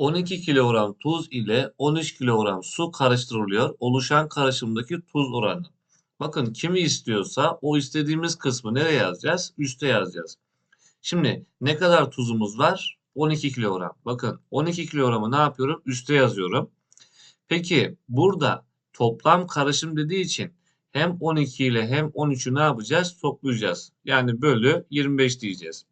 12 kilogram tuz ile 13 kilogram su karıştırılıyor. Oluşan karışımdaki tuz oranı. Bakın kimi istiyorsa o istediğimiz kısmı nereye yazacağız? Üste yazacağız. Şimdi ne kadar tuzumuz var? 12 kilogram. Bakın 12 kilogramı ne yapıyorum? Üste yazıyorum. Peki burada toplam karışım dediği için hem 12 ile hem 13'ü ne yapacağız? Toplayacağız. Yani bölü 25 diyeceğiz.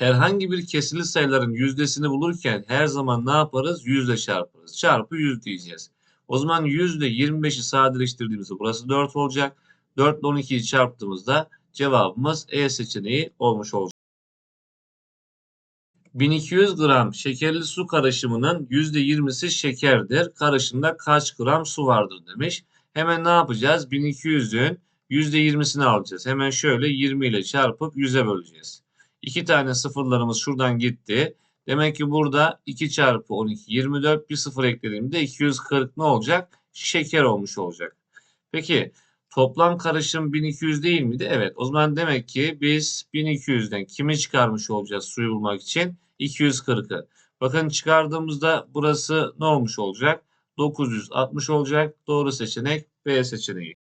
Herhangi bir kesili sayıların yüzdesini bulurken her zaman ne yaparız? Yüzle çarparız. Çarpı 100 diyeceğiz. O zaman yüzde 25'i sadeleştirdiğimizde burası 4 olacak. 4 ile 12'yi çarptığımızda cevabımız E seçeneği olmuş olacak. 1200 gram şekerli su karışımının %20'si şekerdir. Karışımda kaç gram su vardır demiş. Hemen ne yapacağız? 1200'ün %20'sini alacağız. Hemen şöyle 20 ile çarpıp 100'e böleceğiz. İki tane sıfırlarımız şuradan gitti. Demek ki burada 2 çarpı 12 24 bir sıfır eklediğimde 240 ne olacak? Şeker olmuş olacak. Peki toplam karışım 1200 değil miydi? Evet. O zaman demek ki biz 1200'den kimi çıkarmış olacağız suyu bulmak için? 240'ı. Bakın çıkardığımızda burası ne olmuş olacak? 960 olacak. Doğru seçenek B seçeneği.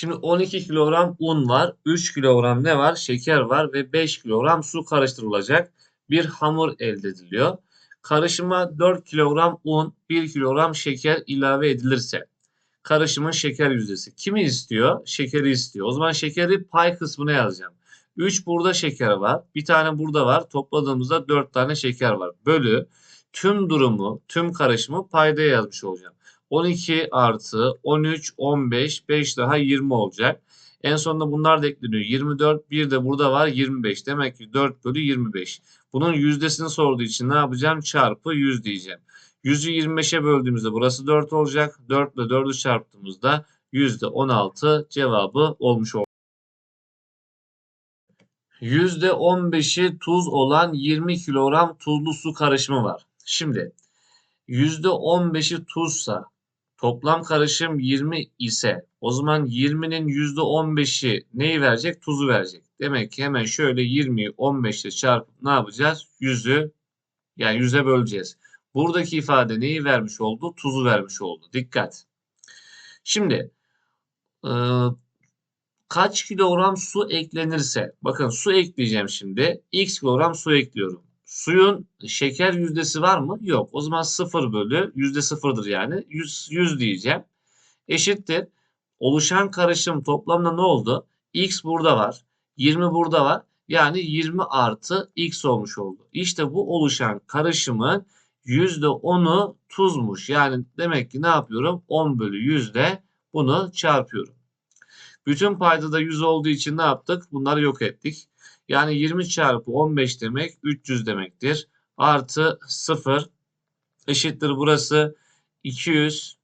Şimdi 12 kilogram un var, 3 kilogram ne var? Şeker var ve 5 kilogram su karıştırılacak bir hamur elde ediliyor. Karışıma 4 kilogram un, 1 kilogram şeker ilave edilirse karışımın şeker yüzdesi. Kimi istiyor? Şekeri istiyor. O zaman şekeri pay kısmına yazacağım. 3 burada şeker var. Bir tane burada var. Topladığımızda 4 tane şeker var. Bölü tüm durumu, tüm karışımı payda yazmış olacağım. 12 artı 13, 15, 5 daha 20 olacak. En sonunda bunlar da ekleniyor. 24, bir de burada var 25. Demek ki 4 bölü 25. Bunun yüzdesini sorduğu için ne yapacağım? Çarpı 100 diyeceğim. 100'ü 25'e böldüğümüzde burası 4 olacak. 4 ile 4'ü çarptığımızda %16 cevabı olmuş olacak. %15'i tuz olan 20 kilogram tuzlu su karışımı var. Şimdi %15'i tuzsa toplam karışım 20 ise o zaman 20'nin %15'i neyi verecek? Tuzu verecek. Demek ki hemen şöyle 20'yi 15 ile çarpıp ne yapacağız? 100'ü yani 100'e böleceğiz. Buradaki ifade neyi vermiş oldu? Tuzu vermiş oldu. Dikkat. Şimdi e, kaç kilogram su eklenirse bakın su ekleyeceğim şimdi. X kilogram su ekliyorum. Suyun şeker yüzdesi var mı? Yok. O zaman 0 bölü yüzde sıfırdır yani. 100, 100 diyeceğim. Eşittir. Oluşan karışım toplamda ne oldu? X burada var. 20 burada var. Yani 20 artı X olmuş oldu. İşte bu oluşan karışımın %10'u tuzmuş. Yani demek ki ne yapıyorum? 10 bölü 100'de bunu çarpıyorum. Bütün payda da 100 olduğu için ne yaptık? Bunları yok ettik. Yani 20 çarpı 15 demek 300 demektir. Artı 0 eşittir burası 200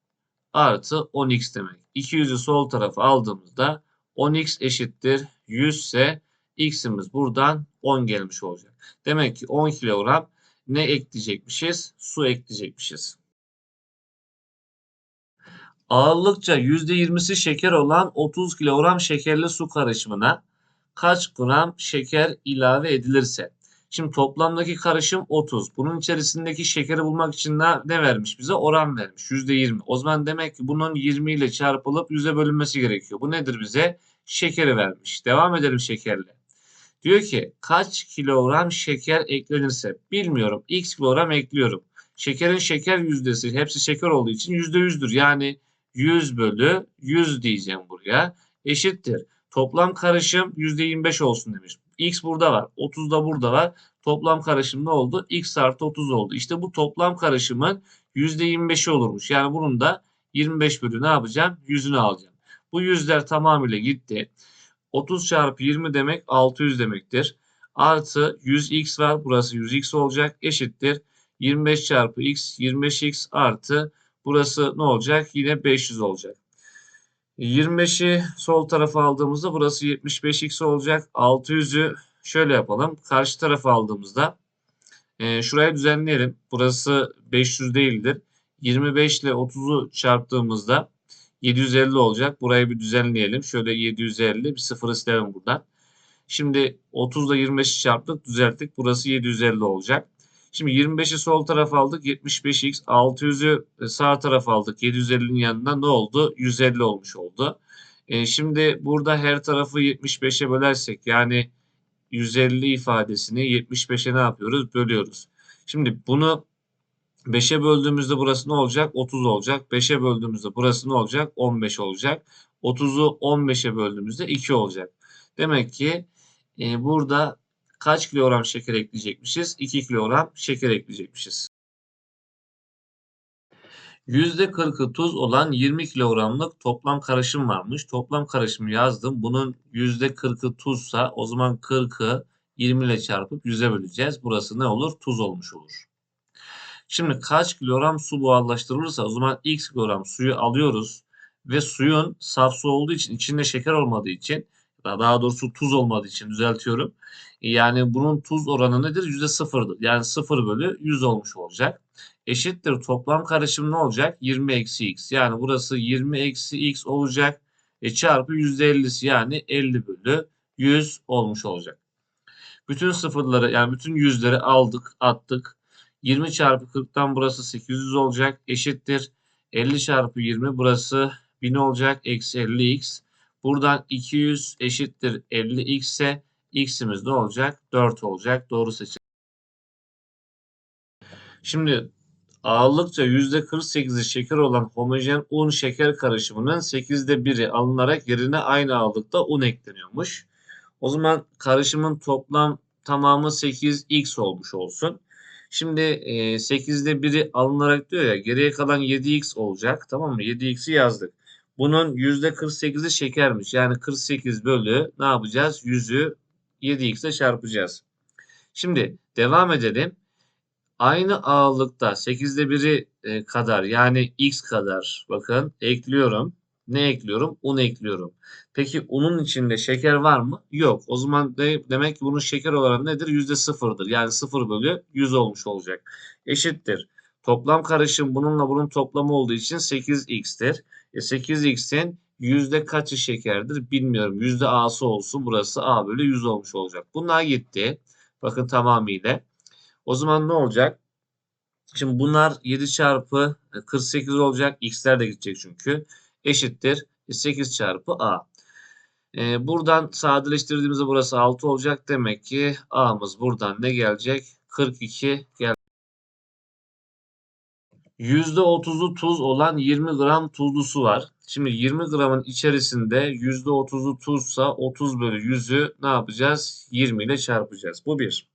artı 10x demek. 200'ü sol tarafa aldığımızda 10x eşittir 100 ise x'imiz buradan 10 gelmiş olacak. Demek ki 10 kilogram ne ekleyecekmişiz? Su ekleyecekmişiz. Ağırlıkça %20'si şeker olan 30 kilogram şekerli su karışımına kaç gram şeker ilave edilirse. Şimdi toplamdaki karışım 30. Bunun içerisindeki şekeri bulmak için ne, ne vermiş bize? Oran vermiş. %20. O zaman demek ki bunun 20 ile çarpılıp 100'e bölünmesi gerekiyor. Bu nedir bize? Şekeri vermiş. Devam edelim şekerle. Diyor ki kaç kilogram şeker eklenirse bilmiyorum. X kilogram ekliyorum. Şekerin şeker yüzdesi hepsi şeker olduğu için %100'dür. Yani 100 bölü 100 diyeceğim buraya. Eşittir. Toplam karışım %25 olsun demiş. X burada var. 30 da burada var. Toplam karışım ne oldu? X artı 30 oldu. İşte bu toplam karışımın %25'i olurmuş. Yani bunun da 25 bölü ne yapacağım? 100'ünü alacağım. Bu yüzler tamamıyla gitti. 30 çarpı 20 demek 600 demektir. Artı 100x var. Burası 100x olacak. Eşittir. 25 çarpı x 25x artı burası ne olacak? Yine 500 olacak. 25'i sol tarafa aldığımızda burası 75x olacak. 600'ü şöyle yapalım. Karşı tarafa aldığımızda e, şuraya düzenleyelim. Burası 500 değildir. 25 ile 30'u çarptığımızda 750 olacak. Burayı bir düzenleyelim. Şöyle 750 bir sıfır silelim buradan. Şimdi 30 ile 25'i çarptık düzelttik. Burası 750 olacak. Şimdi 25'i sol tarafa aldık 75x. 600'ü sağ tarafa aldık. 750'nin yanında ne oldu? 150 olmuş oldu. E, şimdi burada her tarafı 75'e bölersek yani 150 ifadesini 75'e ne yapıyoruz? Bölüyoruz. Şimdi bunu 5'e böldüğümüzde burası ne olacak? 30 olacak. 5'e böldüğümüzde burası ne olacak? 15 olacak. 30'u 15'e böldüğümüzde 2 olacak. Demek ki e, burada kaç kilogram şeker ekleyecekmişiz? 2 kilogram şeker ekleyecekmişiz. %40'ı tuz olan 20 kilogramlık toplam karışım varmış. Toplam karışımı yazdım. Bunun %40'ı tuzsa o zaman 40'ı 20 ile çarpıp 100'e böleceğiz. Burası ne olur? Tuz olmuş olur. Şimdi kaç kilogram su buharlaştırılırsa o zaman x kilogram suyu alıyoruz ve suyun saf su olduğu için içinde şeker olmadığı için daha doğrusu tuz olmadığı için düzeltiyorum. Yani bunun tuz oranı nedir? %0'dır. Yani 0 bölü 100 olmuş olacak. Eşittir toplam karışım ne olacak? 20 eksi x. Yani burası 20 eksi x olacak. E çarpı %50'si yani 50 bölü 100 olmuş olacak. Bütün sıfırları yani bütün yüzleri aldık attık. 20 çarpı 40'tan burası 800 olacak. Eşittir. 50 çarpı 20 burası 1000 olacak. Eksi 50x. Buradan 200 eşittir 50x ise x'imiz ne olacak? 4 olacak. Doğru seçim. Şimdi ağırlıkça %48'i şeker olan homojen un şeker karışımının 8'de 1'i alınarak yerine aynı ağırlıkta un ekleniyormuş. O zaman karışımın toplam tamamı 8x olmuş olsun. Şimdi e, 8'de 1'i alınarak diyor ya geriye kalan 7x olacak. Tamam mı? 7x'i yazdık. Bunun %48'i şekermiş. Yani 48 bölü ne yapacağız? 100'ü 7x ile çarpacağız. Şimdi devam edelim. Aynı ağırlıkta 8'de 1'i e, kadar yani x kadar bakın ekliyorum. Ne ekliyorum? Un ekliyorum. Peki unun içinde şeker var mı? Yok. O zaman de, demek ki bunun şeker oranı nedir? Yüzde sıfırdır. Yani sıfır bölü 100 olmuş olacak. Eşittir. Toplam karışım bununla bunun toplamı olduğu için 8x'tir. E 8x'in yüzde kaçı şekerdir bilmiyorum. Yüzde a'sı olsun. Burası a bölü 100 olmuş olacak. Bunlar gitti. Bakın tamamıyla. O zaman ne olacak? Şimdi bunlar 7 çarpı 48 olacak. X'ler de gidecek çünkü. Eşittir 8 çarpı A. Ee, buradan sadeleştirdiğimizde burası 6 olacak. Demek ki A'mız buradan ne gelecek? 42 gel. %30'u tuz olan 20 gram tuzlu su var. Şimdi 20 gramın içerisinde %30'u tuzsa 30 bölü 100'ü ne yapacağız? 20 ile çarpacağız. Bu bir.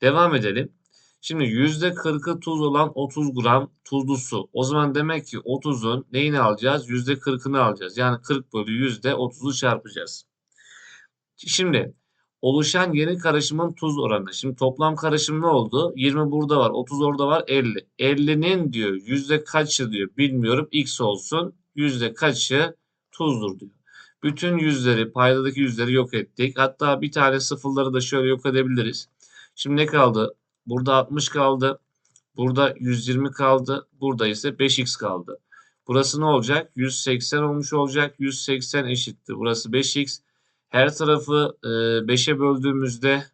Devam edelim. Şimdi %40'ı tuz olan 30 gram tuzlu su. O zaman demek ki 30'un neyini alacağız? %40'ını alacağız. Yani 40 bölü %30'u çarpacağız. Şimdi oluşan yeni karışımın tuz oranı. Şimdi toplam karışım ne oldu? 20 burada var, 30 orada var, 50. 50'nin diyor yüzde kaçı diyor bilmiyorum x olsun. Yüzde kaçı tuzdur diyor. Bütün yüzleri, paydadaki yüzleri yok ettik. Hatta bir tane sıfırları da şöyle yok edebiliriz. Şimdi ne kaldı? Burada 60 kaldı. Burada 120 kaldı. Burada ise 5x kaldı. Burası ne olacak? 180 olmuş olacak. 180 eşittir. Burası 5x. Her tarafı e, 5'e böldüğümüzde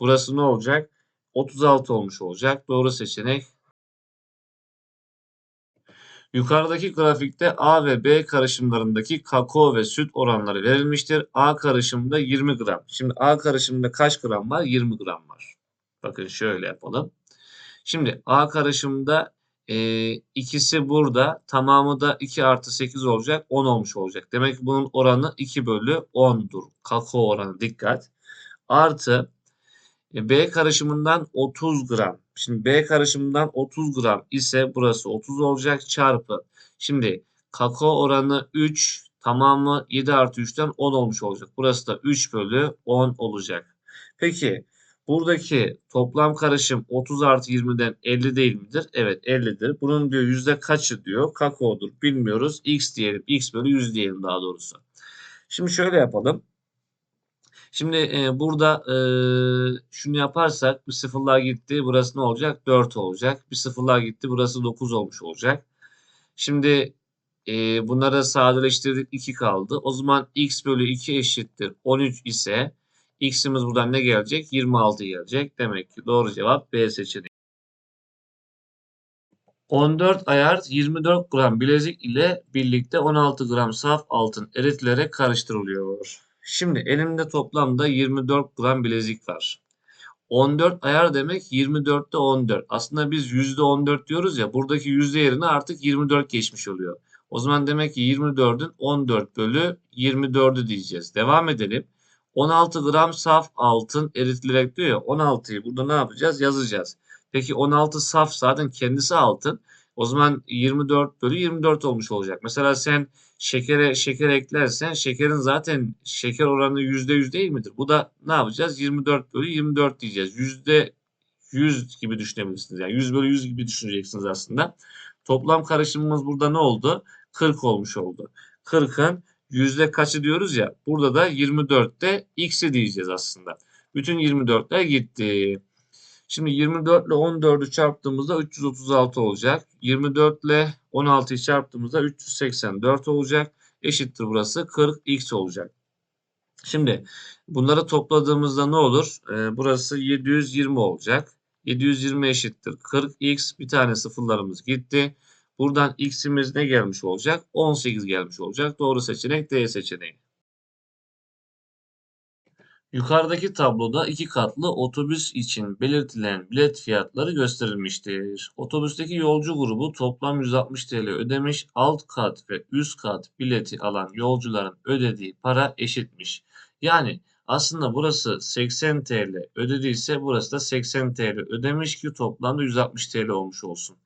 burası ne olacak? 36 olmuş olacak. Doğru seçenek. Yukarıdaki grafikte A ve B karışımlarındaki kakao ve süt oranları verilmiştir. A karışımında 20 gram. Şimdi A karışımında kaç gram var? 20 gram var. Bakın şöyle yapalım. Şimdi A karışımda e, ikisi burada. Tamamı da 2 artı 8 olacak. 10 olmuş olacak. Demek ki bunun oranı 2 bölü 10'dur. Kakao oranı dikkat. Artı e, B karışımından 30 gram. Şimdi B karışımından 30 gram ise burası 30 olacak çarpı. Şimdi kakao oranı 3 tamamı 7 artı 3'ten 10 olmuş olacak. Burası da 3 bölü 10 olacak. Peki Buradaki toplam karışım 30 artı 20'den 50 değil midir? Evet 50'dir. Bunun diyor yüzde kaçı diyor? Kakaodur. Bilmiyoruz. X diyelim. X bölü 100 diyelim daha doğrusu. Şimdi şöyle yapalım. Şimdi e, burada e, şunu yaparsak bir sıfırlar gitti. Burası ne olacak? 4 olacak. Bir sıfırlar gitti. Burası 9 olmuş olacak. Şimdi e, bunları sadeleştirdik. 2 kaldı. O zaman x bölü 2 eşittir. 13 ise X'imiz buradan ne gelecek? 26 gelecek. Demek ki doğru cevap B seçeneği. 14 ayar 24 gram bilezik ile birlikte 16 gram saf altın eritilerek karıştırılıyor. Şimdi elimde toplamda 24 gram bilezik var. 14 ayar demek 24'te 14. Aslında biz %14 diyoruz ya buradaki yüzde yerine artık 24 geçmiş oluyor. O zaman demek ki 24'ün 14 bölü 24'ü diyeceğiz. Devam edelim. 16 gram saf altın eritilerek diyor ya 16'yı burada ne yapacağız? Yazacağız. Peki 16 saf zaten kendisi altın. O zaman 24 bölü 24 olmuş olacak. Mesela sen şekere şeker eklersen şekerin zaten şeker oranı %100 değil midir? Bu da ne yapacağız? 24 bölü 24 diyeceğiz. Yüzde 100 gibi düşünebilirsiniz. Yani 100 bölü 100 gibi düşüneceksiniz aslında. Toplam karışımımız burada ne oldu? 40 olmuş oldu. 40'ın yüzde kaçı diyoruz ya. Burada da 24'te x'i diyeceğiz aslında. Bütün 24'ler gitti. Şimdi 24 ile 14'ü çarptığımızda 336 olacak. 24 ile 16'yı çarptığımızda 384 olacak. Eşittir burası 40x olacak. Şimdi bunları topladığımızda ne olur? Ee, burası 720 olacak. 720 eşittir 40x. Bir tane sıfırlarımız gitti. Buradan x'imiz ne gelmiş olacak? 18 gelmiş olacak. Doğru seçenek D seçeneği. Yukarıdaki tabloda iki katlı otobüs için belirtilen bilet fiyatları gösterilmiştir. Otobüsteki yolcu grubu toplam 160 TL ödemiş, alt kat ve üst kat bileti alan yolcuların ödediği para eşitmiş. Yani aslında burası 80 TL ödediyse burası da 80 TL ödemiş ki toplamda 160 TL olmuş olsun.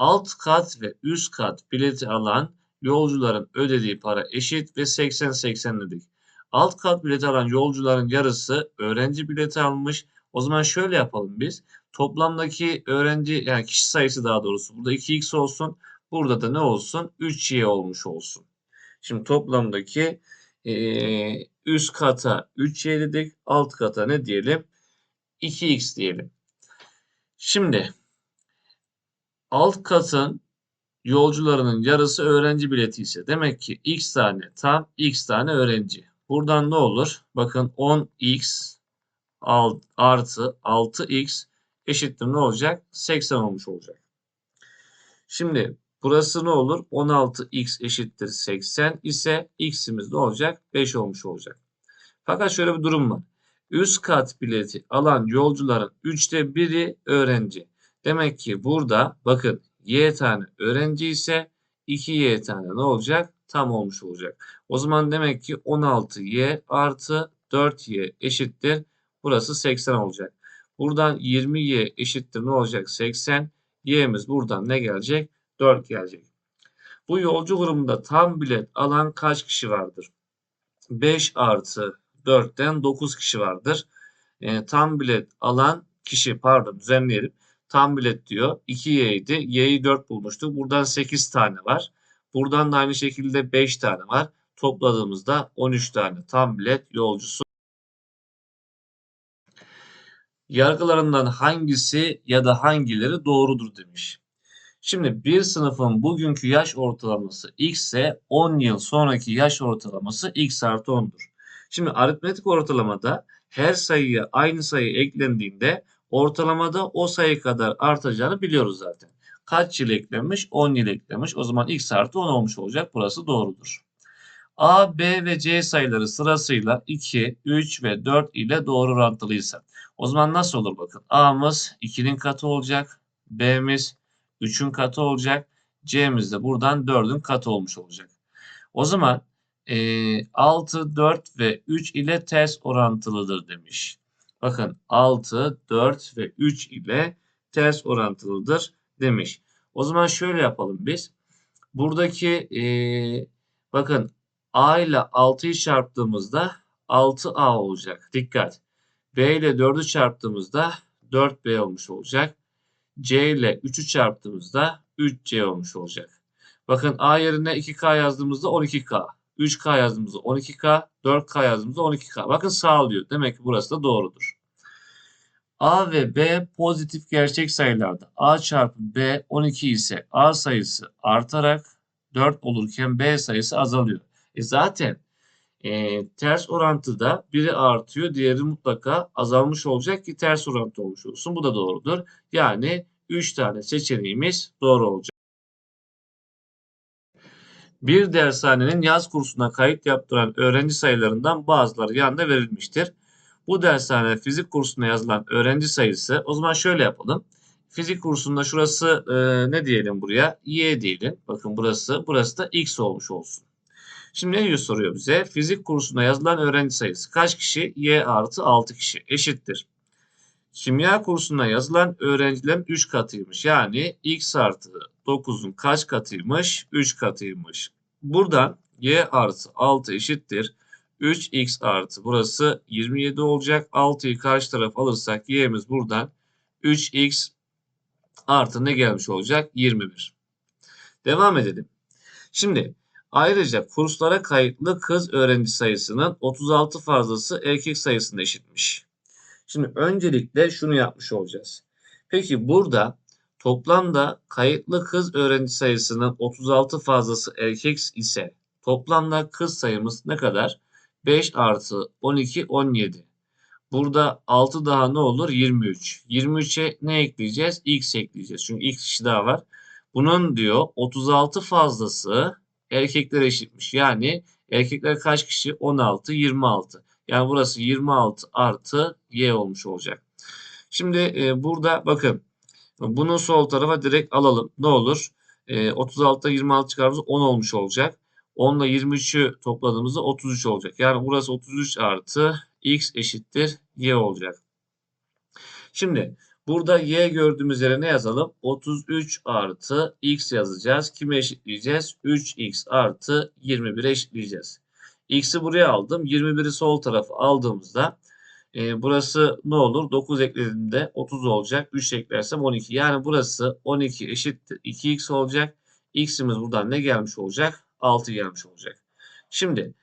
Alt kat ve üst kat bileti alan yolcuların ödediği para eşit ve 80-80 dedik. Alt kat bileti alan yolcuların yarısı öğrenci bileti almış. O zaman şöyle yapalım biz. Toplamdaki öğrenci yani kişi sayısı daha doğrusu burada 2x olsun. Burada da ne olsun? 3y olmuş olsun. Şimdi toplamdaki e, üst kata 3y dedik. Alt kata ne diyelim? 2x diyelim. Şimdi alt katın yolcularının yarısı öğrenci bileti ise demek ki x tane tam x tane öğrenci. Buradan ne olur? Bakın 10x artı 6x eşittir ne olacak? 80 olmuş olacak. Şimdi burası ne olur? 16x eşittir 80 ise x'imiz ne olacak? 5 olmuş olacak. Fakat şöyle bir durum var. Üst kat bileti alan yolcuların 3'te 1'i öğrenci. Demek ki burada bakın y tane öğrenci ise 2y tane ne olacak? Tam olmuş olacak. O zaman demek ki 16y artı 4y eşittir. Burası 80 olacak. Buradan 20y eşittir ne olacak? 80. Y'miz buradan ne gelecek? 4 gelecek. Bu yolcu grubunda tam bilet alan kaç kişi vardır? 5 artı 4'ten 9 kişi vardır. E, tam bilet alan kişi pardon düzenleyelim. Tam bilet diyor. 2y idi. Y'yi 4 bulmuştuk. Buradan 8 tane var. Buradan da aynı şekilde 5 tane var. Topladığımızda 13 tane tam bilet yolcusu. Yargılarından hangisi ya da hangileri doğrudur demiş. Şimdi bir sınıfın bugünkü yaş ortalaması x ise 10 yıl sonraki yaş ortalaması x artı 10'dur. Şimdi aritmetik ortalamada her sayıya aynı sayı eklendiğinde ortalamada o sayı kadar artacağını biliyoruz zaten. Kaç yıl eklenmiş? 10 yıl eklenmiş. O zaman x artı 10 olmuş olacak. Burası doğrudur. A, B ve C sayıları sırasıyla 2, 3 ve 4 ile doğru orantılıysa. O zaman nasıl olur bakın. A'mız 2'nin katı olacak. B'miz 3'ün katı olacak. C'miz de buradan 4'ün katı olmuş olacak. O zaman e, 6, 4 ve 3 ile ters orantılıdır demiş. Bakın 6, 4 ve 3 ile ters orantılıdır demiş. O zaman şöyle yapalım biz. Buradaki e, bakın A ile 6'yı çarptığımızda 6A olacak. Dikkat. B ile 4'ü çarptığımızda 4B olmuş olacak. C ile 3'ü çarptığımızda 3C olmuş olacak. Bakın A yerine 2K yazdığımızda 12K. 3K yazdığımızda 12K. 4K yazdığımızda 12K. Bakın sağlıyor. Demek ki burası da doğrudur. A ve B pozitif gerçek sayılarda. A çarpı B 12 ise A sayısı artarak 4 olurken B sayısı azalıyor. E zaten e, ters orantıda biri artıyor, diğeri mutlaka azalmış olacak ki ters orantı olmuş olsun. Bu da doğrudur. Yani 3 tane seçeneğimiz doğru olacak. Bir dershanenin yaz kursuna kayıt yaptıran öğrenci sayılarından bazıları yanında verilmiştir. Bu dershane fizik kursuna yazılan öğrenci sayısı o zaman şöyle yapalım. Fizik kursunda şurası e, ne diyelim buraya? Y diyelim. Bakın burası. Burası da X olmuş olsun. Şimdi ne diyor soruyor bize? Fizik kursuna yazılan öğrenci sayısı kaç kişi? Y artı 6 kişi eşittir. Kimya kursuna yazılan öğrencilerin 3 katıymış. Yani x artı 9'un kaç katıymış? 3 katıymış. Buradan y artı 6 eşittir. 3x artı burası 27 olacak. 6'yı karşı taraf alırsak y'miz buradan 3x artı ne gelmiş olacak? 21. Devam edelim. Şimdi ayrıca kurslara kayıtlı kız öğrenci sayısının 36 fazlası erkek sayısına eşitmiş. Şimdi öncelikle şunu yapmış olacağız. Peki burada toplamda kayıtlı kız öğrenci sayısının 36 fazlası erkek ise toplamda kız sayımız ne kadar? 5 artı 12 17. Burada 6 daha ne olur? 23. 23'e ne ekleyeceğiz? X ekleyeceğiz. Çünkü x kişi daha var. Bunun diyor 36 fazlası erkekler eşitmiş. Yani erkekler kaç kişi? 16, 26. Yani burası 26 artı y olmuş olacak. Şimdi e, burada bakın bunu sol tarafa direkt alalım. Ne olur? E, 36'da 26 çıkardığımızda 10 olmuş olacak. 10 ile 23'ü topladığımızda 33 olacak. Yani burası 33 artı x eşittir y olacak. Şimdi burada y gördüğümüz yere ne yazalım? 33 artı x yazacağız. Kime eşitleyeceğiz? 3x artı 21'e eşitleyeceğiz. X'i buraya aldım. 21'i sol tarafa aldığımızda e, burası ne olur? 9 eklediğimde 30 olacak. 3 eklersem 12. Yani burası 12 eşittir 2x olacak. X'imiz buradan ne gelmiş olacak? 6 gelmiş olacak. Şimdi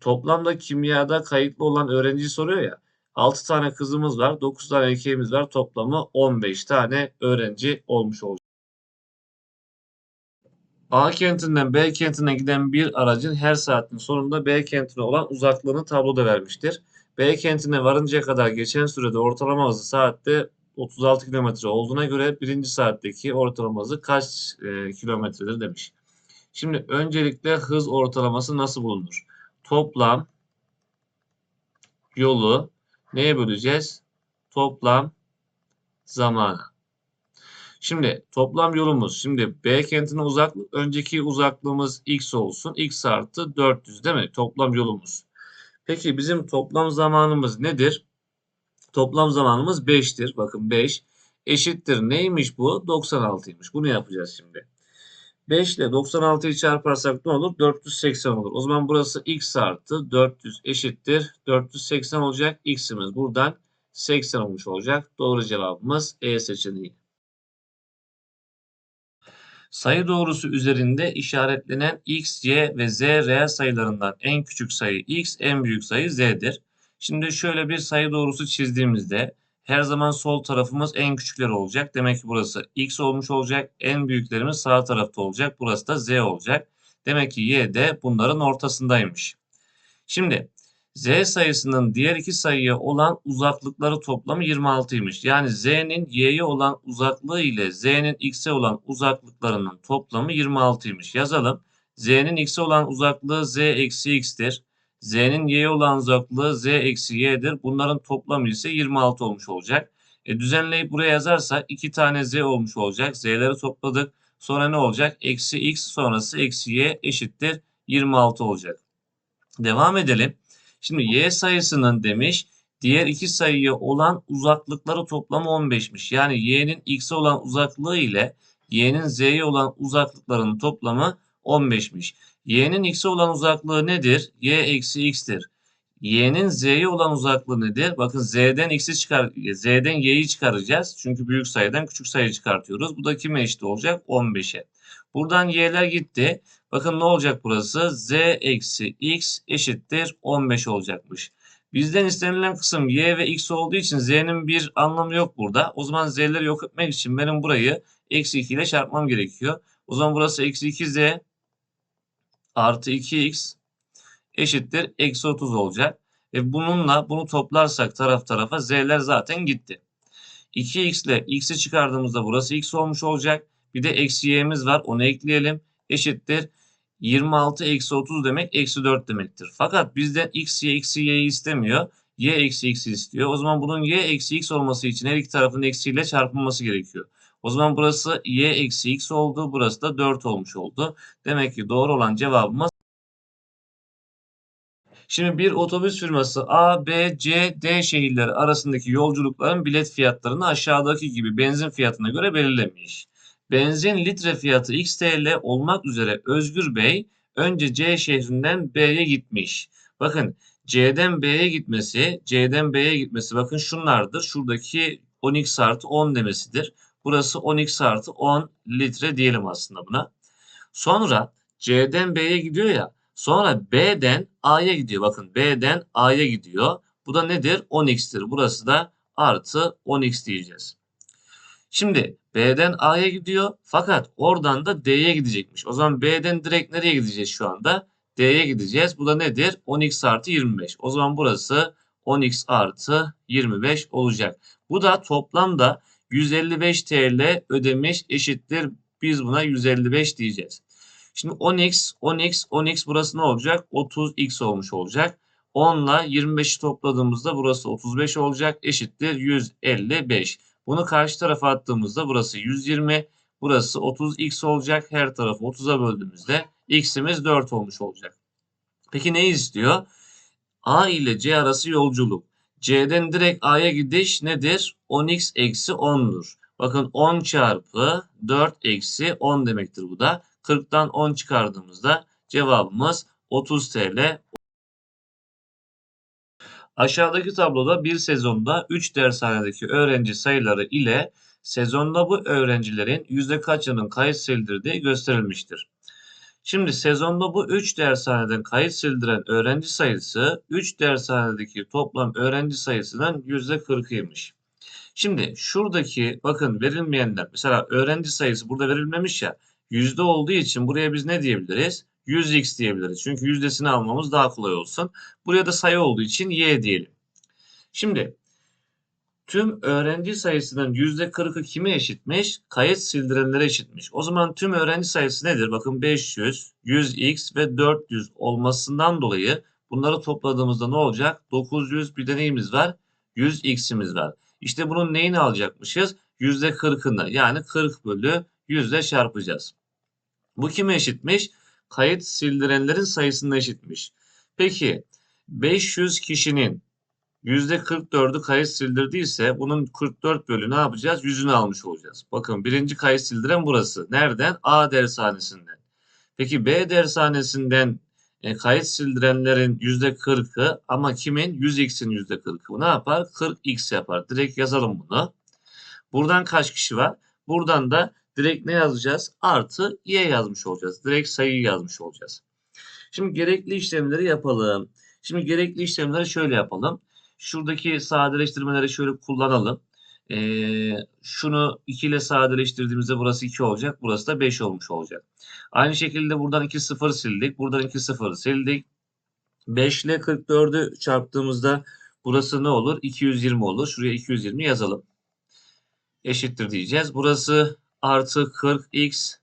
toplamda kimyada kayıtlı olan öğrenci soruyor ya. 6 tane kızımız var, 9 tane erkeğimiz var. Toplamı 15 tane öğrenci olmuş olacak. A kentinden B kentine giden bir aracın her saatin sonunda B kentine olan uzaklığını tabloda vermiştir. B kentine varıncaya kadar geçen sürede ortalama hızı saatte 36 km olduğuna göre birinci saatteki ortalama hızı kaç e, kilometredir demiş. Şimdi öncelikle hız ortalaması nasıl bulunur? Toplam yolu neye böleceğiz? Toplam zamana. Şimdi toplam yolumuz. Şimdi B kentine uzaklık. Önceki uzaklığımız x olsun. x artı 400 değil mi? Toplam yolumuz. Peki bizim toplam zamanımız nedir? Toplam zamanımız 5'tir. Bakın 5 eşittir. Neymiş bu? 96'ymış. Bunu yapacağız şimdi. 5 ile 96'yı çarparsak ne olur? 480 olur. O zaman burası x artı 400 eşittir. 480 olacak. x'imiz buradan 80 olmuş olacak. Doğru cevabımız E seçeneği. Sayı doğrusu üzerinde işaretlenen x, y ve z reel sayılarından en küçük sayı x, en büyük sayı z'dir. Şimdi şöyle bir sayı doğrusu çizdiğimizde her zaman sol tarafımız en küçükleri olacak. Demek ki burası x olmuş olacak. En büyüklerimiz sağ tarafta olacak. Burası da z olacak. Demek ki y de bunların ortasındaymış. Şimdi z sayısının diğer iki sayıya olan uzaklıkları toplamı 26'ymış. Yani z'nin y'ye olan uzaklığı ile z'nin x'e olan uzaklıklarının toplamı 26'ymış. Yazalım. z'nin x'e olan uzaklığı z eksi x'tir. z'nin y'ye olan uzaklığı z eksi y'dir. Bunların toplamı ise 26 olmuş olacak. E, düzenleyip buraya yazarsak iki tane z olmuş olacak. z'leri topladık. Sonra ne olacak? Eksi x sonrası eksi y eşittir 26 olacak. Devam edelim. Şimdi y sayısının demiş diğer iki sayıya olan uzaklıkları toplamı 15'miş. Yani y'nin x'e olan uzaklığı ile y'nin z'ye olan uzaklıklarının toplamı 15'miş. y'nin x'e olan uzaklığı nedir? y eksi x'tir. y'nin z'ye olan uzaklığı nedir? Bakın z'den x'i çıkar, z'den y'yi çıkaracağız. Çünkü büyük sayıdan küçük sayı çıkartıyoruz. Bu da kime eşit olacak? 15'e. Buradan y'ler gitti. Bakın ne olacak burası? z eksi x eşittir 15 olacakmış. Bizden istenilen kısım y ve x olduğu için z'nin bir anlamı yok burada. O zaman z'leri yok etmek için benim burayı eksi 2 ile çarpmam gerekiyor. O zaman burası eksi 2z artı 2x eşittir eksi 30 olacak. Ve bununla bunu toplarsak taraf tarafa z'ler zaten gitti. 2x ile x'i çıkardığımızda burası x olmuş olacak. Bir de eksi y'miz var. Onu ekleyelim. Eşittir. 26 eksi 30 demek eksi 4 demektir. Fakat bizden x, y, eksi y'yi istemiyor. y eksi x'i istiyor. O zaman bunun y eksi x olması için her iki tarafın eksiyle çarpılması gerekiyor. O zaman burası y eksi x oldu. Burası da 4 olmuş oldu. Demek ki doğru olan cevabımız Şimdi bir otobüs firması A, B, C, D şehirleri arasındaki yolculukların bilet fiyatlarını aşağıdaki gibi benzin fiyatına göre belirlemiş. Benzin litre fiyatı X TL olmak üzere Özgür Bey önce C şehrinden B'ye gitmiş. Bakın C'den B'ye gitmesi, C'den B'ye gitmesi bakın şunlardır. Şuradaki 10x artı 10 demesidir. Burası 10x artı 10 litre diyelim aslında buna. Sonra C'den B'ye gidiyor ya. Sonra B'den A'ya gidiyor. Bakın B'den A'ya gidiyor. Bu da nedir? 10x'tir. Burası da artı 10x diyeceğiz. Şimdi B'den A'ya gidiyor. Fakat oradan da D'ye gidecekmiş. O zaman B'den direkt nereye gideceğiz şu anda? D'ye gideceğiz. Bu da nedir? 10x artı 25. O zaman burası 10x artı 25 olacak. Bu da toplamda 155 TL ödemiş eşittir. Biz buna 155 diyeceğiz. Şimdi 10x, 10x, 10x burası ne olacak? 30x olmuş olacak. 10 ile 25'i topladığımızda burası 35 olacak. Eşittir 155. Bunu karşı tarafa attığımızda burası 120. Burası 30x olacak. Her tarafı 30'a böldüğümüzde x'imiz 4 olmuş olacak. Peki ne istiyor? A ile C arası yolculuk. C'den direkt A'ya gidiş nedir? 10x eksi 10'dur. Bakın 10 çarpı 4 eksi 10 demektir bu da. 40'tan 10 çıkardığımızda cevabımız 30 TL. Aşağıdaki tabloda bir sezonda 3 dershanedeki öğrenci sayıları ile sezonda bu öğrencilerin yüzde kaçının kayıt sildirdiği gösterilmiştir. Şimdi sezonda bu 3 dershaneden kayıt sildiren öğrenci sayısı 3 dershanedeki toplam öğrenci sayısının %40'ıymış. Şimdi şuradaki bakın verilmeyenler mesela öğrenci sayısı burada verilmemiş ya yüzde olduğu için buraya biz ne diyebiliriz? 100x diyebiliriz. Çünkü yüzdesini almamız daha kolay olsun. Buraya da sayı olduğu için y diyelim. Şimdi tüm öğrenci sayısının %40'ı kime eşitmiş? Kayıt sildirenlere eşitmiş. O zaman tüm öğrenci sayısı nedir? Bakın 500, 100x ve 400 olmasından dolayı bunları topladığımızda ne olacak? 900 bir de neyimiz var? 100x'imiz var. İşte bunun neyini alacakmışız? %40'ını yani 40 bölü 100 ile çarpacağız. Bu kime eşitmiş? Kayıt sildirenlerin sayısına eşitmiş. Peki 500 kişinin %44'ü kayıt sildirdiyse bunun 44 bölü ne yapacağız? Yüzünü almış olacağız. Bakın birinci kayıt sildiren burası. Nereden? A dershanesinden. Peki B dershanesinden e, kayıt sildirenlerin %40'ı ama kimin? 100x'in %40'ı. Bu ne yapar? 40x yapar. Direkt yazalım bunu. Buradan kaç kişi var? Buradan da direkt ne yazacağız? Artı y yazmış olacağız. Direkt sayıyı yazmış olacağız. Şimdi gerekli işlemleri yapalım. Şimdi gerekli işlemleri şöyle yapalım. Şuradaki sadeleştirmeleri şöyle kullanalım. Ee, şunu 2 ile sadeleştirdiğimizde burası 2 olacak. Burası da 5 olmuş olacak. Aynı şekilde buradan 2 0 sildik. Buradan 2 0 sildik. 5 ile 44'ü çarptığımızda burası ne olur? 220 olur. Şuraya 220 yazalım. Eşittir diyeceğiz. Burası artı 40x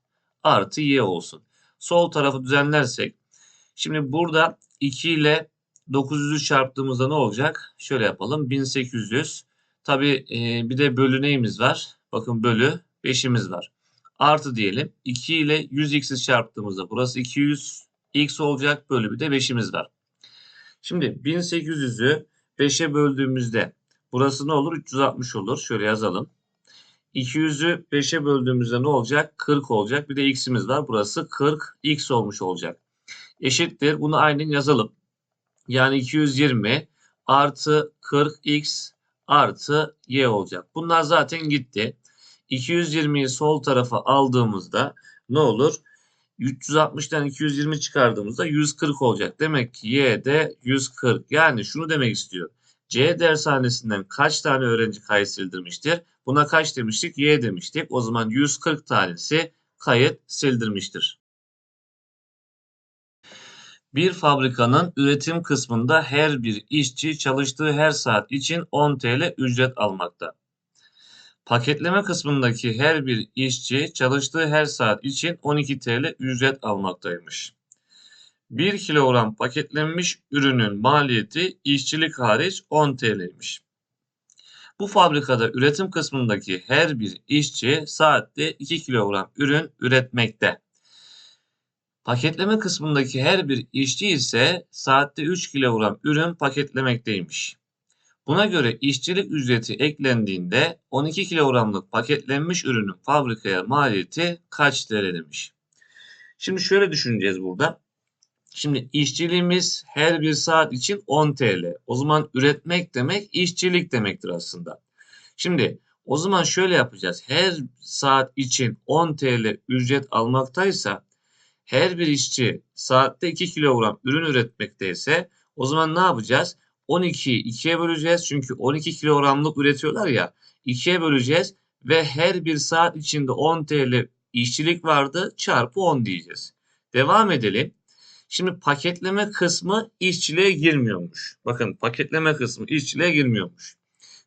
artı y olsun. Sol tarafı düzenlersek. Şimdi burada 2 ile 900'ü çarptığımızda ne olacak? Şöyle yapalım. 1800. Tabi e, bir de bölü neyimiz var? Bakın bölü 5'imiz var. Artı diyelim. 2 ile 100x'i çarptığımızda burası 200x olacak. Bölü bir de 5'imiz var. Şimdi 1800'ü 5'e böldüğümüzde burası ne olur? 360 olur. Şöyle yazalım. 200'ü 5'e böldüğümüzde ne olacak? 40 olacak. Bir de x'imiz var. Burası 40x olmuş olacak. Eşittir. Bunu aynen yazalım. Yani 220 artı 40x artı y olacak. Bunlar zaten gitti. 220'yi sol tarafa aldığımızda ne olur? 360'tan 220 çıkardığımızda 140 olacak. Demek ki y de 140. Yani şunu demek istiyor. C dershanesinden kaç tane öğrenci kayıt sildirmiştir? Buna kaç demiştik? Y demiştik. O zaman 140 tanesi kayıt sildirmiştir. Bir fabrikanın üretim kısmında her bir işçi çalıştığı her saat için 10 TL ücret almakta. Paketleme kısmındaki her bir işçi çalıştığı her saat için 12 TL ücret almaktaymış. 1 kilogram paketlenmiş ürünün maliyeti işçilik hariç 10 TL'ymiş. Bu fabrikada üretim kısmındaki her bir işçi saatte 2 kilogram ürün üretmekte. Paketleme kısmındaki her bir işçi ise saatte 3 kilogram ürün paketlemekteymiş. Buna göre işçilik ücreti eklendiğinde 12 kilogramlık paketlenmiş ürünün fabrikaya maliyeti kaç TL demiş. Şimdi şöyle düşüneceğiz burada. Şimdi işçiliğimiz her bir saat için 10 TL. O zaman üretmek demek işçilik demektir aslında. Şimdi o zaman şöyle yapacağız. Her saat için 10 TL ücret almaktaysa her bir işçi saatte 2 kilogram ürün üretmekteyse o zaman ne yapacağız? 12'yi 2'ye böleceğiz. Çünkü 12 kilogramlık üretiyorlar ya. 2'ye böleceğiz ve her bir saat içinde 10 TL işçilik vardı çarpı 10 diyeceğiz. Devam edelim. Şimdi paketleme kısmı işçiliğe girmiyormuş. Bakın paketleme kısmı işçiliğe girmiyormuş.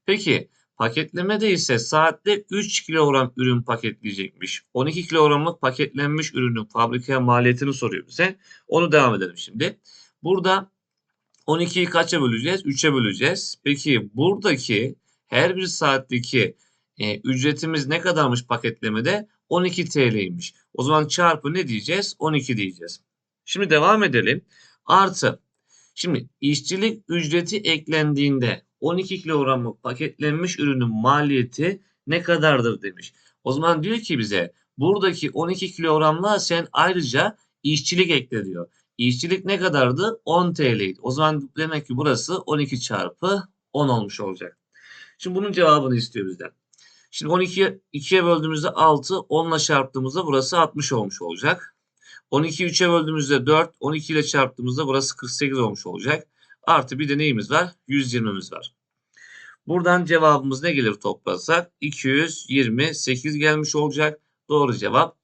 Peki paketlemede ise saatte 3 kilogram ürün paketleyecekmiş. 12 kilogramlık paketlenmiş ürünün fabrikaya maliyetini soruyor bize. Onu devam edelim şimdi. Burada 12'yi kaça böleceğiz? 3'e böleceğiz. Peki buradaki her bir saatteki e, ücretimiz ne kadarmış paketlemede? 12 TL'ymiş. O zaman çarpı ne diyeceğiz? 12 diyeceğiz. Şimdi devam edelim. Artı. Şimdi işçilik ücreti eklendiğinde 12 kilogramlık paketlenmiş ürünün maliyeti ne kadardır demiş. O zaman diyor ki bize buradaki 12 kilogramlığa sen ayrıca işçilik ekle diyor. İşçilik ne kadardı? 10 TL'ydi. O zaman demek ki burası 12 çarpı 10 olmuş olacak. Şimdi bunun cevabını istiyor bizden. Şimdi 12'ye 2'ye böldüğümüzde 6, 10 ile çarptığımızda burası 60 olmuş olacak. 12'yi 3'e böldüğümüzde 4, 12 ile çarptığımızda burası 48 olmuş olacak. Artı bir de neyimiz var? 120'miz var. Buradan cevabımız ne gelir toplasak? 228 gelmiş olacak. Doğru cevap